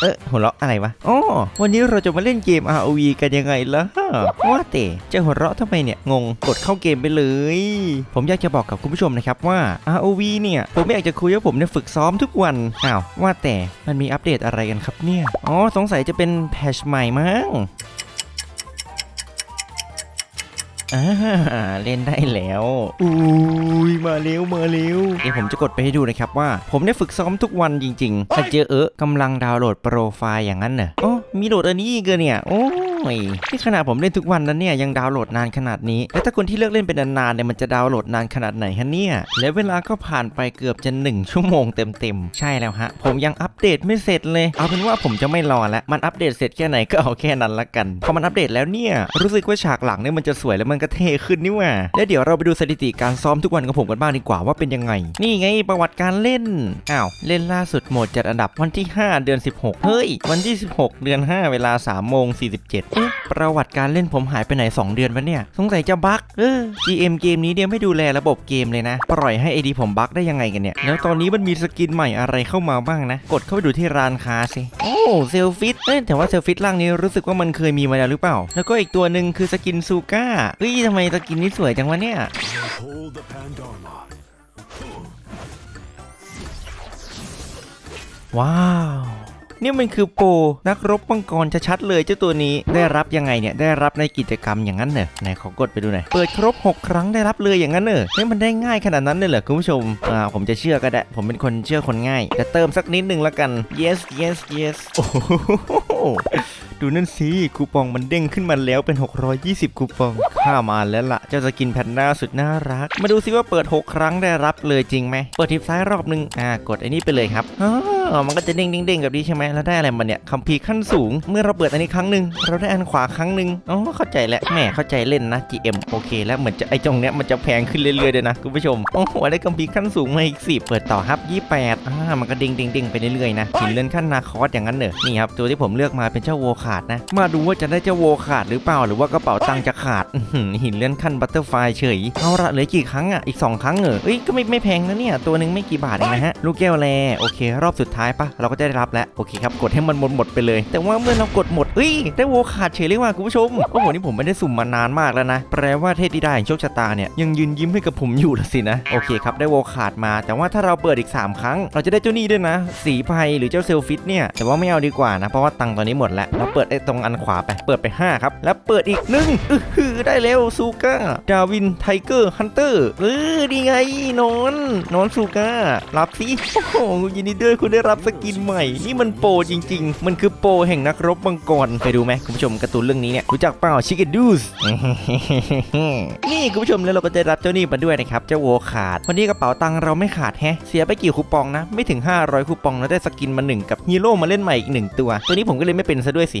เออหัวเราะอะไรวะอ๋อวันนี้เราจะมาเล่นเกม ROV กันยังไงล่ะว่าแต่จะหัวเราะทำไมเนี่ย งง กดเข้าเกมไปเลย ผมอยากจะบอกกับคุณผู้ชมนะครับว่า ROV เนี่ย ผมไม่อยากจะคุยว่าผมเนี่ยฝึกซ้อมทุกวัน อ้าว ว่าแต่มันมีอัปเดตอะไรกันครับเนี่ย อ๋อ สงสัยจะเป็นแพชใหม่มั้ง อ่าเล่นได้แล้วอุ้ยมาเร็วมาเร็วเดี๋ยวผมจะกดไปให้ดูนะครับว่า ผมได้ฝึกซ้อมทุกวันจริงๆถ้าเจอเออกำลังดาวน์โหลดโปรไฟล์อย่างนั้นเนอะโอ้มีโหลดอันนี้อีกเหรอเนี่ยโอ้ ยนี่ขนาดผมเล่นทุกวันนั้นเนี่ยยังดาวน์โหลดนานขนาดนี้ แล้วถ้าคนที่เลิกเล่นเป็นนานๆเนี่ยมันจะดาวน์โหลดนานขนาดไหนฮะเนี่ยแล้วเวลาก็ผ่านไปเกือบจะหนึ่งชั่วโมงเต็มๆ ใช่แล้วฮะ ผมยังอัปเดตไม่เสร็จเลย เอาเป็นว่าผมจะไม่รอแล้วมันอัปเดตเสร็จแค่ไหนก็เอาแค่นั้นละกันพอมันอัปเดตแล้วเนี่ยรู้สึกว่าฉากหลังเนี่ยมันจะสวยแล้วมันก็เท่ขึ้นนี่ว่าแล้วเดี๋ยวเราไปดูสถิติการซ้อมทุกวันของผมกันบ้างดีกว่าว่าเป็นยังไง นี่ไงประวัติการเล่นอ้าวเล่นล่าสุดโหมดจัดอันดับวันที่ 5 เดือน 16 เฮ้ย วันที่ 16 เดือน 5 เวลา3โมง47เอ๊ะประวัติการเล่นผมหายไปไหน 2 เดือนวะเนี่ย สงสัยจะบั๊กเออ GM เกมนี้เนี่ยไม่ดูแลระบบเกมเลยนะ ปล่อยให้ AD ผมบั๊กได้ยังไงกันเนี่ย แล้วตอนนี้มันมีสกินใหม่อะไรเข้ามาบ้างนะ กดเข้าไปดูที่ร้านค้าสิโอ้เซลฟิตเอ้แต่ว่าเซลฟิตล่างนี้รู้สึกว่ามันเคยมีมาแล้วหรือเปล่า แล้วก็อีกตัวหนึ่งคือสกินซูก้าเฮ้ยทำไมสกินนี้สวยจังวะเนี่ยว้าว นี่มันคือโปนักรบมังกรชัดๆเลยเจ้าตัวนี้ได้รับยังไงเนี่ยได้รับในกิจกรรมอย่างนั้นเหรอไหนขอกดไปดูหน่อยเปิดครบ 6 ครั้งได้รับเลยอย่างนั้นเหรอให้มันได้ง่ายขนาดนั้นเลยเหรอคุณผู้ชมอ่าผมจะเชื่อก็ได้ ผมเป็นคนเชื่อคนง่ายแต่เติมสักนิดนึงแล้วกัน yes yes yes โอ้โห ดูนั่นสิคูปองมันเด้งขึ้นมาแล้วเป็น 620 คูปองข้ามาแล้วล่ะ เจ้าสกินแพนด้าสุดน่ารัก มาดูซิว่าเปิด 6 ครั้งได้รับเลยจริงไหมเปิดทิปซ้ายรอบนึงอ่ากดไอ้นี่ไปเลยครับอ๋อมันก็จะเด้งเด้งเด้งแบบนี้ใช่ไหมแล้วได้อะไรมาเนี่ยคัมภีร์ขั้นสูง เมื่อเราเปิดอันนี้ครั้งหนึ่งเราได้อันขวาครั้งหนึ่งอ๋อเข้าใจแล้วแหมเข้าใจเล่นนะ GM โอเค แล้วเหมือนจะไอ้จงเนี้ยมันจะแพงขึ้นเรื่อยๆเลยนะคุณผู้ชมโอ้โหได้คัมภีร์ขั้นสูงมาอีกสิเปิดต่อครับ28อ่ามันก็เด้งเด้งเด้งไปเรื่อยๆนะหินเลื่อนขั้นนาคอสอย่างนั้นเนอะนี่ครับตัวที่ผมเลือกมาเป็นเจ้าโวขาดนะ มาดูว่าจะได้เจ้าโวขาดหรือเปล่าหรือว่ากระเป๋าตังค์จะขาดหินเลื่อนขั้นบัตเตอร์ไฟเฉยเอาละเหลือกี่ครั้งอะอีก 2 ครั้งเหรอเอ้ยก็ไม่ไม่แพงนะเนี่ยตัวหนึ่งไม่กี่บาทเองนะฮะลูกแก้วแลโอเค รอบสุดท้ายปะเราก็จะได้รับแล้วโอเคครับกดให้มันหมดหมดไปเลย แต่ว่าเมื่อเรากดหมดเอ้ยได้โวขาดเฉยเลยว่ะคุณผู้ชมโอ้โหนี่ผมไม่ได้สุ่มมานานมากแล้วนะแปลว่าเทพธิดาแห่งโชคชะตาเนี่ยยังยืนยิ้มให้กับผมอยู่ละสินะโอเคครับได้โวขาดมา แต่ว่าถ้าเราเปิดอีก 3 ครั้ง เราจะได้เจ้านี่ด้วยนะ สีภัยหรือเจ้าเซลฟิตเนี่ยแต่ว่าไม่เอาดีกว่านะเพราะว่าตังค์ตอนนี้หมดแล้วเราเปิดไอ้ตรงอันขวาไป เปิดไป 5 ครับ แล้วเปิดอีกหนึ่งอื้อหือได้แล้วซูก้า ดาวินไทเกอร์ฮันเตอร์เออดีไงนอนนอนซูก้า รับสิโอ้โหยินดีด้วยคุณได้รับสกินใหม่ นี่มันโปรจริง ๆ มันคือโปรแห่งนักรบมังกรไปดูไหมคุณผู้ชมการ์ตูนเรื่องนี้เนี่ยรู้จักเปล่าชิคเกดูสนี่คุณผู้ชมแล้วเราก็จะรับเจ้านี่มาด้วยนะครับเจ้าโวขาดวันนี้กระเป๋าตังค์เราไม่ขาดแฮะเสียไปกี่คูปองนะ ไม่ถึง 500คูปองแล้วได้สกินมาหนึ่งกับฮีโร่มาเล่นใหม่อีกหนึ่งตัว ตัวนี้ผมก็เลยไม่เป็นซะด้วยสิ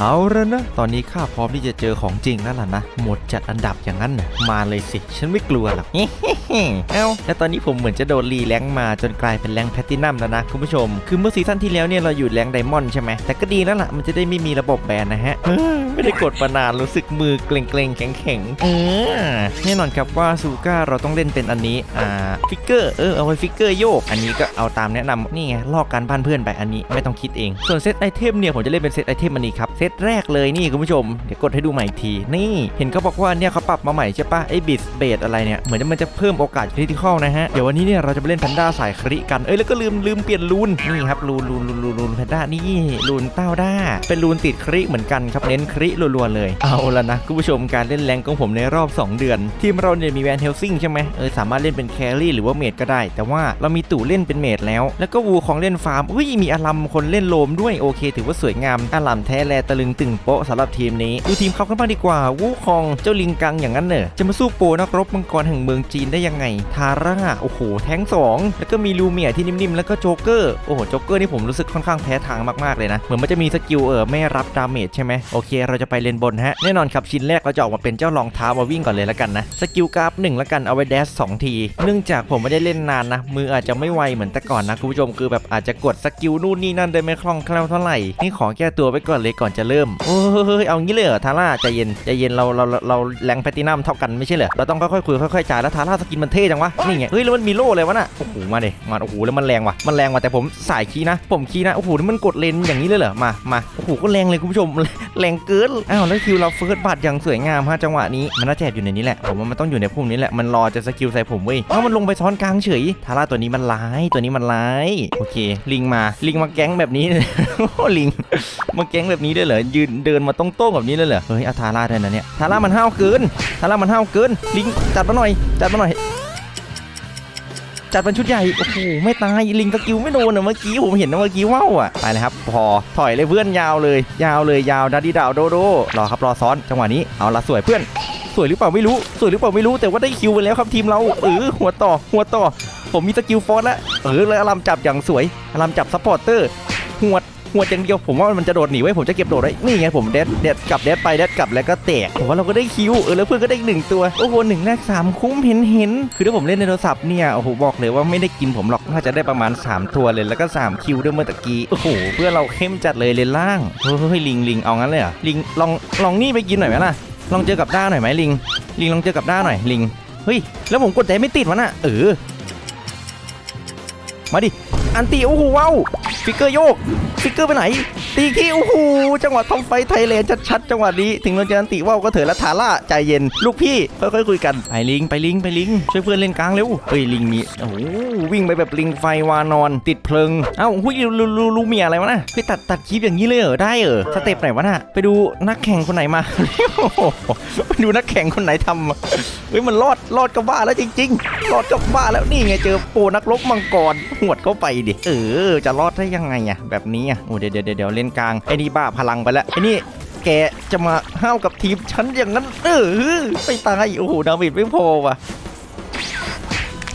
เอาละนะ ตอนนี้ข้าพร้อมที่จะเจอของจริงแล้วล่ะนะ หมดจัดอันดับอย่างนั้นน่ะมาเลยสิ ฉันไม่กลัวหรอกเอ้าแล้วตอนนี้ผมเหมือนจะโดนรีแรงมาจนกลายเป็นแรงแพตตินัมแล้วนะคุณผู้ชม คือเมื่อซีซั่นที่แล้วเนี่ยเราอยู่แรงไดมอนด์ใช่ไหมแต่ก็ดีแล้วล่ะ มันจะได้ไม่มีระบบแบนนะฮะไม่ได้กดมานานรู้สึกมือเกร็งๆแข็งๆเออแน่นอนครับว่าซูก้าเราต้องเล่นเป็นอันนี้ อ่า ฟิกเกอร์ เออ เอาไว้ฟิกเกอร์โยก อันนี้ก็เอาตามแนะนำนี่ไง ลอกการบ้านเพื่อนไปอันนี้ไม่ต้องคิดเอง ส่วนเซตไอเทมเนี่ยผมจะเล่นเป็นเซตไอเทมอันนี้ครับเซตแรกเลยนี่คุณผู้ชมเดี๋ยวกดให้ดูใหม่อีกที นี่เห็นเขาบอกว่าเนี่ยเขาปรับมาใหม่ใช่ปะไอบิสเบดอะไรเนี่ยเหมือนมันจะเพิ่มโอกาสคริติคอลนะฮะเดี๋ยววันนี้เนี่ยเราจะไปเล่นแพนด้าสายคริกันเอ้ยแล้วก็ลืมลืมเปลี่ยนรูนนี่ครับรูนรูนรูนรูนรูนแพนด้านี่รูนเต้าด้า เป็นรูนติดคริเหมือนกันครับเน้นคริรัวๆเลย เอาละนะคุณผู้ชมการเล่นแรงของผมในรอบ 2 เดือน ทีมเราเนี่ยมีแวนเฮลซิงใช่ไหมเออสามารถเล่นเป็นแครี่หรือว่าเมดก็ได้ แต่ว่าเรามีตู่เล่นเป็นเมดแล้ว แล้วก็วูของเล่นฟาร์มอุ้ยมีอารัมคนเล่นโลมด้วยโอเค ถือว่าสวยงามอารัมแท้แลตะลึงตึงโป๊ะสำหรับทีมนี้ ดูทีมเขากันบ้างดีกว่า วูคองเจ้าลิงกังอย่างนั้นเนอะจะมาสู้โปนักรบมังกรแห่งเมืองจีนได้ยังไง ทาร่าโอ้โห แท้งสองแล้วก็มีลูเมียที่นิ่มๆ แล้วก็โจ๊กเกอร์ โอ้โห โจ๊กเกอร์นี่ผมรู้สึกค่อนข้างแพ้ทางมากๆเลยนะ เหมือนมันจะมีสกิลเออไม่รับดาเมจใช่ไหมโอเค เราจะไปเลนบนฮะแน่นอนครับชิ้นแรกเราจะออกมาเป็นเจ้ารองเท้ามาวิ่งก่อนเลยแล้วกันนะสกิลกราฟหนึ่งแล้วกันเอาไว้แดชสองที เนื่องจากผมไม่ได้เล่นนานนะมืออาจจะไม่ไวเหมือนแต่ก่อนนะคุณผู้ชมคือแบบอาจจะกดสกิลนู่นนี่นั่นได้ไม่คล่องแคล่วเท่าไหร่นี่ขอแก้ตัวไปก่อนเลยก่อนจะเริ่ม โอ้ยเอางี้เลยเหรอทาร่าใจเย็นใจเย็นเราเราเราเราแรงแพลตินัมเท่ากันไม่ใช่เหรอเราต้องค่อยๆคุยค่อยๆจ่ายแล้วทาร่าสกินมันเท่จังวะนี่ไงเฮ้ยแล้วมันมีโล่เลยวะน่ะโอ้โหมาเดมาโอ้โหแล้วมันแรงว่ะมันแรงว่ะแต่ผมสายคีย์นะ ผมคีย์นะโอ้โหนี่มันกดเลนอย่างนี้เลยเหรอมามาโอ้โหก็แรงเลยคุณผู้ชมแรงเกินอ้าวแล้วคิวเราเฟิร์สบัตอย่างสวยงามฮะจังหวะนี้มันน่าจะอยู่ในนี้แหละผมว่ามันต้องอยู่ในพุ่มนี้แหละมันรอจะสกิลใส่ผมเว้ยเอ้ามันลงไปซ้อนกลางเฉยทาร่าตัวนี้มันร้ายตัวนี้มันร้ายโอเค ลิงมาลิงมาแก๊งแบบนี้โอ้ลิงมาแก๊งแบบนี้ได้เหรอยืนเดินมาตรงๆแบบนี้เลยเหรอเฮ้ยเอาทาร่าได้นะเนี่ยทาร่ามันห้าวเกินทาร่ามันห้าวเกิน ลิงจัดมาหน่อย จัดมาหน่อย จัดเป็นชุดใหญ่โอ้โหไม่ตายลิงสกิลไม่โดนอะเมื่อกี้ผมเห็นนะเมื่อกี้ว้าวอะไปเลยครับ พอถอยเลยเพื่อนยาวเลย ยาวเลยยาวดัดดี้ดาวโดโดรอครับรอซ้อนจังหวะนี้เอาละสวยเพื่อนสวยหรือเปล่าไม่รู้สวยหรือเปล่าไม่รู้แต่ว่าได้คิวไปแล้วครับทีมเราเออหัวต่อหัวต่อ ผมมีสกิลฟอร์สแล้วเออแล้วอารามจับอย่างสวยอารามจับซัพพอร์เตอร์หัวด หัวดอย่างเดียวผมว่ามันจะโดดหนีไว้ผมจะเก็บโดดไว้นี่ไงผมเด็ดเด็ดกลับเด็ดไปเด็ดกลับแล้วก็แตกผมว่าเราก็ได้คิวเออแล้วเพื่อนก็ได้อีกหนึ่งตัวโอ้โหหนึ่งแรกสามคุ้มเห็นเห็นคือถ้าผมเล่นในโทรศัพท์เนี่ยโอ้โหบอกเลยว่าไม่ได้กินผมหรอกน่าจะได้ประมาณ 3 ตัวเลยแล้วก็ 3 คิวด้วยเมื่อตะกี้โอ้โหเพื่อเราเข้มจัดเลยเลนล่างเฮ้ยลิงลิงเอางั้นเลยเหรอลิงลองลองนี่ไปกินหน่อยไหมล่ะลองเจอกับด้าหน่อยไหมลิง ลิงลองเจอกับด้าหน่อยลิงเฮ้ยแล้วผมกดแต่ไม่ติดวะน่ะเออมาดิอันตีโอ้โหว้าวฟิกเกอร์โยก ฟิกเกอร์ไปไหน ตีอีกที่โอ้โหจังหวะทอมไฟไทยแลนด์ชัดๆจังหวะนี้ถึงเราจะอันติว่าวก็เถอะแล้วทาร่าใจเย็น ลูกพี่ค่อยๆคุยกันไปลิงไปลิงไปลิงช่วยเพื่อนเล่นกลางเร็วเฮ้ยลิงมีโอ้โหวิ่งไปแบบลิงไฟวานอน ติดเพลิงเอ้าหุ้ยลูลูลูเมียอะไรวะนะไปตัดตัดคลิปอย่างนี้เลยเหรอได้เหรอสเต็ปไหนวะน่ะไปดูนักแข่งคนไหนมาไปดูนักแข่งคนไหนทำเฮ้ยมันรอดรอดกับบ้าแล้วจริง ๆ รอดกับบ้าแล้วนี่ไงเจอโปนักรบมังกรหวดเข้าไปดิเออจะรอดได้ยังไงอะแบบนี้อะโอ้เดี๋ยวเดี๋ยวเดี๋ยวเล่นกลางไอ้นี่บ้าพลังไปแล้วไอ้นี่แกจะมาห้าวกับทีมฉันอย่างนั้น เออไปตายโอ้โหดาวิดไม่พอว่ะ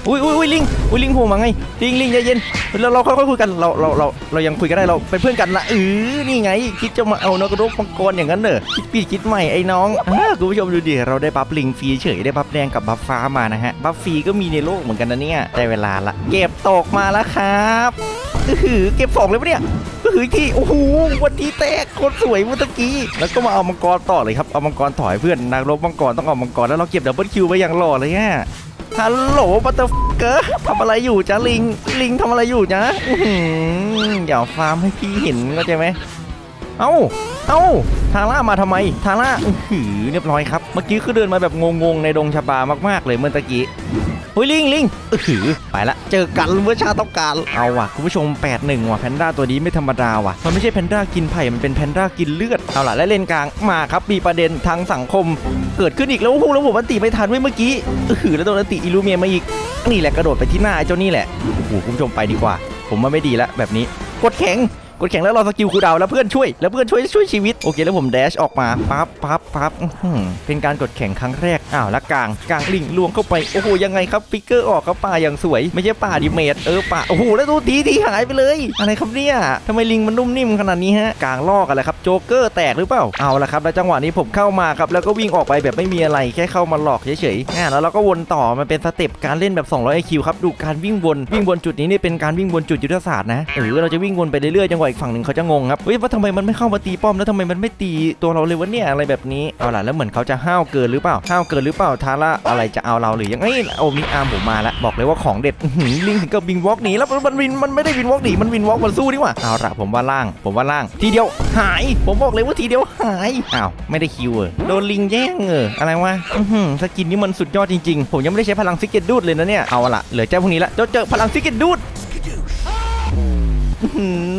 อุ้ยอุ้ยอุ้ยลิงอุ้ยลิงโผล่มาไงลิงลิงใจเย็นเราเราค่อยๆคุยกันเราเราเราเรายังคุยกันได้เราเป็นเพื่อนกันละเออนี่ไง คิดจะมาเอานกรบมังกรอย่างนั้นเหรอคิดปีดคิดใหม่ไอ้น้องคุณผู้ชมดูดิเราได้บัฟลิงฟรีเฉยได้บัฟแดงกับบัฟฟ้ามานะฮะบัฟฟรีก็มีในโลกเหมือนกันนะเนี่ยได้เวลาละเก็บตกมาแล้วครับ อือหือเก็บสองเลยปะเนี่ยก็คือที่โอ้โหวันที่แตกโคตรสวยเมื่อตะกี้แล้วก็มาเอามังกรต่อเลยครับเอามังกรถอยเพื่อนนักรบมังกรต้องเอามังกรแล้วเราเก็บดับเบิลคิวไปอย่างหล่อเลยฮะฮัลโหลบัตเตอร์เกอร์ทำอะไรอยู่จ้าลิงลิงทำอะไรอยู่จ้าอย่าฟาร์มให้พี่เห็นเข้าใจไหมเอ้าเอ้าทาร่ามาทำไม ทาร่าอือหือเรียบร้อยครับ เมื่อกี้คือเดินมาแบบงงๆในดงชะบามากๆเลยเมื่อตะกี้ เฮ้ยลิงลิงเออหือไปละเจอกันเมื่อชาต้องการเอาว่ะคุณผู้ชม 8-1 ว่ะแพนด้าตัวนี้ไม่ธรรมดาว่ะมันไม่ใช่แพนด้ากินไผ่มันเป็นแพนด้ากินเลือดเอาล่ะและเลนกลางมาครับมีประเด็นทางสังคม เกิดขึ้นอีกแล้วโอ้โหแล้วผมอันติไม่ทันไว้เมื่อกี้เออหือแล้วโดนอันติอิลูเมียมาอีกนี่แหละกระโดดไปที่หน้าไอ้เจ้านี่แหละโอ้โหคุณผู้ชมไปดีกว่า ผมว่าไม่ดีละแบบนี้กดแข็ง ดแข่งแล้วรอสกิลคูดาวแล้วเพื่อนช่วยแล้วเพื่อนช่วยช่วยชีวิตโอเคแล้วผมแดชออกมาปั๊บปั๊บปั๊บเป็นการกดแข่งครั้งแรกอ้าวแล้วกลางกลางลิงลวงเข้าไปโอ้โหยังไงครับฟิกเกอร์ออกครับป่าอย่างสวย ไม่ใช่ป่าดิเมตเออป่าโอ้โหแล้วดูทีทีหายไปเลย อะไรครับเนี่ยทำไมลิงมันนุ่มนิ่มขนาดนี้ฮะกลางลอกอะไรครับโจ๊กเกอร์แตกหรือเปล่าเอาละครับแล้วจังหวะนี้ผมเข้ามาครับแล้วก็วิ่งออกไปแบบไม่มีอะไรแค่เข้ามาหลอกเฉยๆอ่าแล้วเราก็วนต่อมันเป็นสเต็ปการเล่นแบบ200 IQ ครับดูการวิ่งวนวิ่งวนจุดนี้นี่เป็นการวิ่งวนจุดยุทธศาสตร์นะเออเราจะวิ่งวนไปเรื่อยๆจังหวะอีกฝั่งหนึ่งเขาจะงงครับเฮ้ยว่าทำไมมันไม่เข้ามาตีป้อมแล้วทำไมมันไม่ตีตัวเราเลยวะเนี่ยอะไรแบบนี้เอาล่ะแล้วเหมือนเขาจะห้าวเกินหรือเปล่าห้าวเกินหรือเปล่าทาร่าอะไรจะเอาเราหรือยังไงโอ้มีอาร์มผมมาแล้วบอกเลยว่าของเด็ดลิงถึงกับวินวอล์กหนีแล้วมันวินมันไม่ได้วินวอล์กหนีมันวินวอล์กมันสู้ดีกว่าเอาล่ะผมว่าล่าง ผมว่าล่าง ทีเดียวหาย ผมบอกเลยว่าทีเดียวหายอ้าวไม่ได้คิวเออโดนลิงแย่งเอออะไรวะสกินนี้มันสุดยอดจริงๆ ผมยังไม่ได้ใช้พลังซิกเก็ตดูดเลยนะเนี่ยเอาล่ะเหลือเจ้าพวกนี้ละเจ้าเจอพลังซิกเก็ตดูด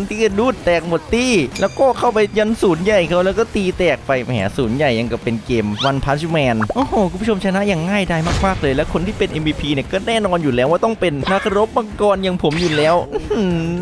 ที่กระดูดแตกหมดตี้ แล้วก็เข้าไปยันศูนย์ใหญ่เขาแล้วก็ตีแตกไปแหมศูนย์ใหญ่ยังกับเป็นเกมวันพัชแมนโอ้โหคุณผู้ชมชนะอย่างง่ายดายมากๆเลย และคนที่เป็น MVP เนี่ยก็แน่นอนอยู่แล้วว่าต้องเป็นนักรบมังกรอย่างผมอยู่แล้ว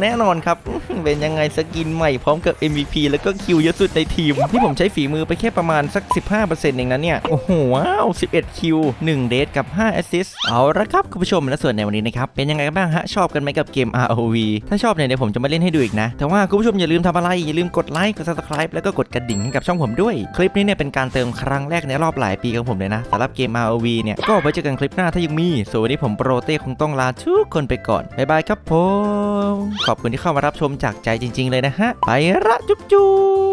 แน่นอนครับ เป็นยังไงสกินใหม่พร้อมกับ MVP แล้วก็คิวเยอะสุดในทีม ที่ผมใช้ฝีมือไปแค่ประมาณสัก 15%เองนะเนี่ย โอ้โหว้าว 11 คิว 1 เดทกับ 5 แอสซิสเอาละครับคุณผู้ชมและส่วนในวันนี้นะครับเป็นยังไงกันบ้างฮะชอบกันไหมกับเกม ROV ถ้าชอบเนี่ยเดี๋ยวผมจะมาเล่นให้ดูอีกนะ แต่ว่าคุณผู้ชมอย่าลืมทำอะไร อย่าลืมกดไลค์ กด subscribe แล้วก็กดกระดิ่งให้กับช่องผมด้วย คลิปนี้เนี่ยเป็นการเติมครั้งแรกในรอบหลายปีของผมเลยนะสำหรับเกม ROV เนี่ย ก็ไว้เจอกันคลิปหน้าถ้ายังมี ส่วนวันนี้ผมโปรเต้คงต้องลาทุกคนไปก่อน บ๊ายบายครับผม ขอบคุณที่เข้ามารับชมจากใจจริง ๆ เลยนะฮะ ไปละจุ๊บจุ๊บ